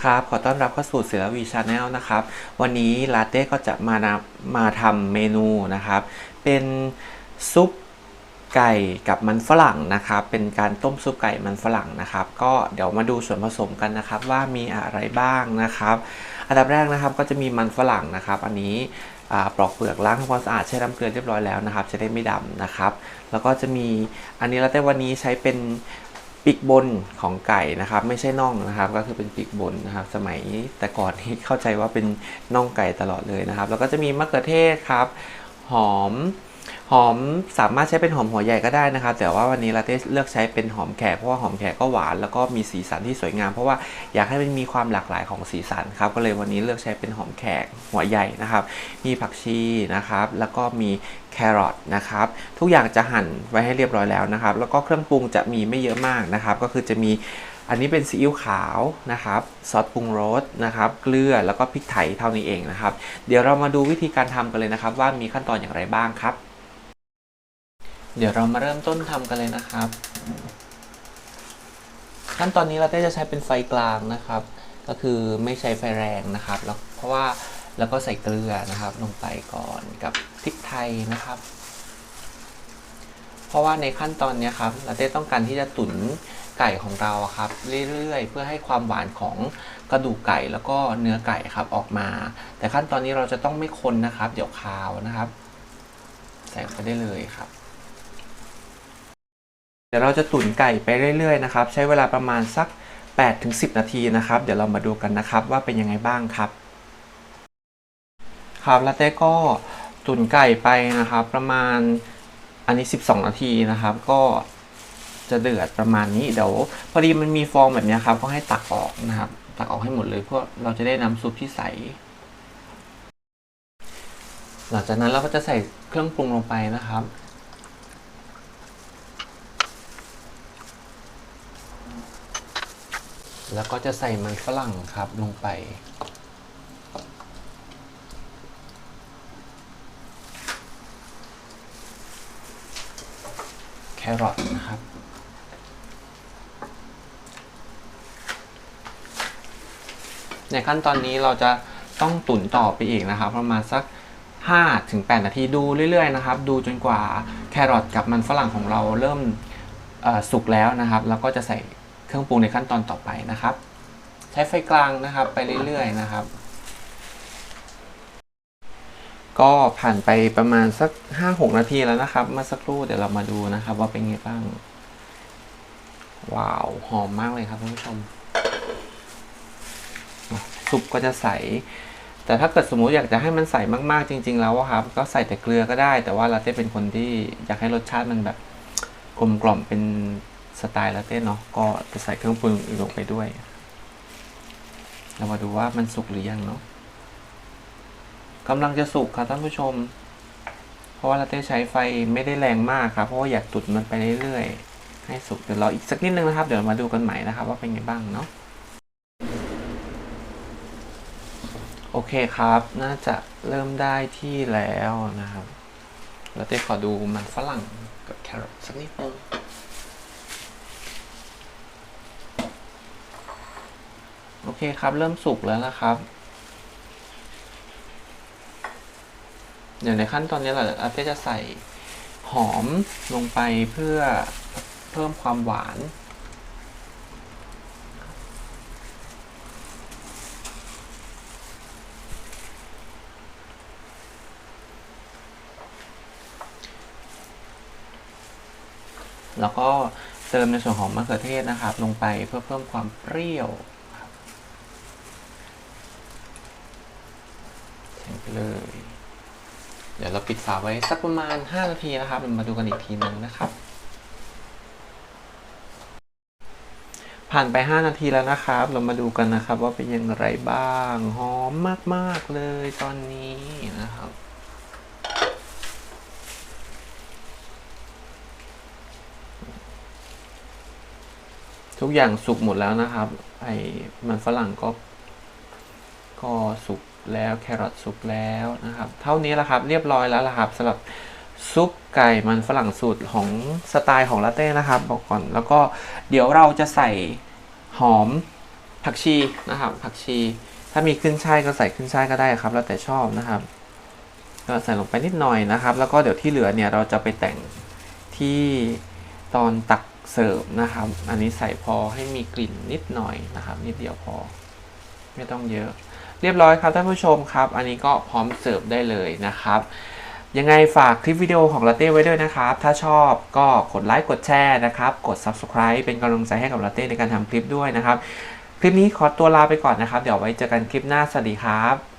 ครับขอต้อนรับเข้าสู่ศิลวีชาแนลนะครับ วันนี้ลาเต้ก็จะมานะมาทำเมนูนะครับ เป็นซุปไก่กับมันฝรั่งนะครับ เป็นการต้มซุปไก่มันฝรั่งนะครับ ก็เดี๋ยวมาดูส่วนผสมกันนะครับ ว่ามีอะไรบ้างนะครับ อันดับแรกนะครับก็จะมีมันฝรั่งนะครับ อันนี้ปลอกเปลือกล้างทำความสะอาดแช่น้ำเกลือเรียบร้อยแล้วนะครับ จะได้ไม่ดำนะครับ แล้วก็จะมีอันนี้ลาเต้วันนี้ใช้เป็น ปีกบนของไก่นะครับ ไม่ใช่น่องนะครับ ก็คือเป็นปีกบนนะครับ สมัยแต่ก่อนที่เข้าใจว่าเป็นน่องไก่ตลอดเลยนะครับ แล้วก็จะมีมะเขือเทศครับ หอม หอมสามารถใช้เป็นหอมหัวใหญ่ก็ได้นะครับ แต่ว่าวันนี้ลาเต้เลือกใช้เป็นหอมแขกเพราะว่าหอมแขกก็หวานแล้วก็มีสีสันที่สวยงาม เพราะว่าอยากให้มันมีความหลากหลายของสีสันครับก็เลยวันนี้เลือกใช้เป็นหอมแขกหัวใหญ่นะครับ มีผักชีนะครับ แล้วก็มีแครอทนะครับ ทุกอย่างจะหั่นไว้ให้เรียบร้อยแล้วนะครับ แล้วก็เครื่องปรุงจะมีไม่เยอะมากนะครับ ก็คือจะมีอันนี้เป็นซีอิ๊วขาวนะครับซอสปรุงรสนะครับ เกลือแล้วก็พริกไทยเท่านี้เองนะครับ เดี๋ยวเรามาดูวิธีการทำกันเลยนะครับ ว่ามีขั้นตอนอย่างไรบ้างครับ เดี๋ยวเรามาเริ่มต้นทำกันเลยนะครับ ขั้นตอนนี้เราได้จะใช้เป็นไฟกลางนะครับ ก็คือไม่ใช้ไฟแรงนะครับแล้วเพราะว่าแล้วก็ใส่เกลือนะครับ ลงไปก่อนกับพริกไทยนะครับ เพราะว่าในขั้นตอนนี้ครับเราได้ต้องการที่จะตุ๋นไก่ของเราครับ เรื่อยๆ เพื่อให้ความหวานของกระดูกไก่แล้วก็เนื้อไก่ครับออกมา แต่ขั้นตอนนี้เราจะต้องไม่คนนะครับ เดี๋ยวคาวนะครับ ใส่ไปได้เลยครับ ดี๋ยวเราจะตุ๋นไก่ไปเรื่อยๆนะครับใช้เวลาประมาณสัก 8-10 นาทีนะครับ เดี๋ยวเรามาดูกันนะครับว่าเป็นยังไงบ้างครับ ครับแล้วเต้ก็ตุ๋นไก่ไปนะครับ ประมาณอันนี้ 12 นาทีนะครับ ก็จะเดือดประมาณนี้เดี๋ยวพอดีมันมีฟองแบบนี้ครับ ก็ให้ตักออกนะครับ ตักออกให้หมดเลยเพื่อเราจะได้น้ำซุปที่ใส หลังจากนั้นเราก็จะใส่เครื่องปรุงลงไปนะครับ แล้วก็จะใส่มันฝรั่งครับลงไป แครอทนะครับ ในขั้นตอนนี้เราจะต้องตุ๋นต่อไปอีกนะครับ ประมาณสัก5-8นาทีดูเรื่อยๆนะครับ ดูจนกว่าแครอทกับมันฝรั่งของเราเริ่มสุกแล้วนะครับ แล้วก็จะใส่ เครื่องปรุงในขั้นตอนต่อไปนะครับ ใช้ไฟกลางนะครับ ไปเรื่อยๆนะครับ ก็ผ่านไปประมาณสัก 5-6 นาทีแล้วนะครับเมื่อสักครู่เดี๋ยวเรามาดูนะครับ ว่าเป็นไงบ้าง ว้าว หอมมากเลยครับท่านผู้ชมซุปก็จะใส แต่ถ้าเกิดสมมุติอยากจะให้มันใสมากๆจริง ๆ แล้วครับ ก็ใส่แต่เกลือก็ได้ แต่ว่าลาเต้เป็นคนที่อยากให้รสชาติมันแบบกลมกล่อมเป็น สไตล์ลาเต้เนาะก็จะใส่เครื่องปรุงอื่นลงไปด้วย เรามาดูว่ามันสุกหรือยังเนาะกำลังจะสุกครับท่านผู้ชม เพราะว่าลาเต้ใช้ไฟไม่ได้แรงมากครับ เพราะว่าอยากตุ๋นมันไปเรื่อยๆให้สุกเดี๋ยวรออีกสักนิดนึงนะครับ เดี๋ยวมาดูกันใหม่นะครับ ว่าเป็นไงบ้างเนาะโอเคครับ น่าจะเริ่มได้ที่แล้วนะครับแล้วเต้ขอดูมันฝรั่งกับแครอทสักนิดนึง โอเคครับ เริ่มสุกแล้วนะครับ เดี๋ยวในขั้นตอนนี้เราอาเต้จะใส่หอมลงไปเพื่อเพิ่มความหวาน แล้วก็เติมในส่วนของมะเขือเทศนะครับ ลงไปเพื่อเพิ่มความเปรี้ยวครับใส่ไป เลย เดี๋ยวเราปิดฝาไว้สักประมาณ 5 นาทีนะครับเรามาดูกันอีกทีหนึงนะครับ ผ่านไป 5 นาทีแล้วนะครับ เรามาดูกันนะครับ ว่าเป็นอย่างไรบ้าง หอมมาก ๆ เลยตอนนี้นะครับทุกอย่างสุกหมดแล้วนะครับ ไอ้มันฝรั่งก็ ก็สุก แล้วแครอทสุกแล้วนะครับ เท่านี้แหละครับเรียบร้อยแล้วละครับสำหรับซุปไก่มันฝรั่งสูตรของสไตล์ของลาเต้นะครับบอกก่อนแล้วก็เดี๋ยวเราจะใส่หอมผักชีนะครับ ผักชี ถ้ามีขึ้นช่ายก็ใส่ขึ้นช่ายก็ได้ครับ แล้วแต่ชอบนะครับ ก็ใส่ลงไปนิดหน่อยนะครับ แล้วก็เดี๋ยวที่เหลือเนี่ยเราจะไปแต่งที่ตอนตักเสิร์ฟนะครับ อันนี้ใส่พอให้มีกลิ่นนิดหน่อยนะครับ นิดเดียวพอ ไม่ต้องเยอะ เรียบร้อยครับท่านผู้ชมครับ อันนี้ก็พร้อมเสิร์ฟได้เลยนะครับ ยังไงฝากคลิปวิดีโอของลาเต้ไว้ด้วยนะครับ ถ้าชอบก็กดไลค์กดแชร์นะครับ กด Subscribe เป็นกำลังใจให้กับลาเต้ในการทำคลิปด้วยนะครับ คลิปนี้ขอตัวลาไปก่อนนะครับ เดี๋ยวไว้เจอกันคลิปหน้า สวัสดีครับ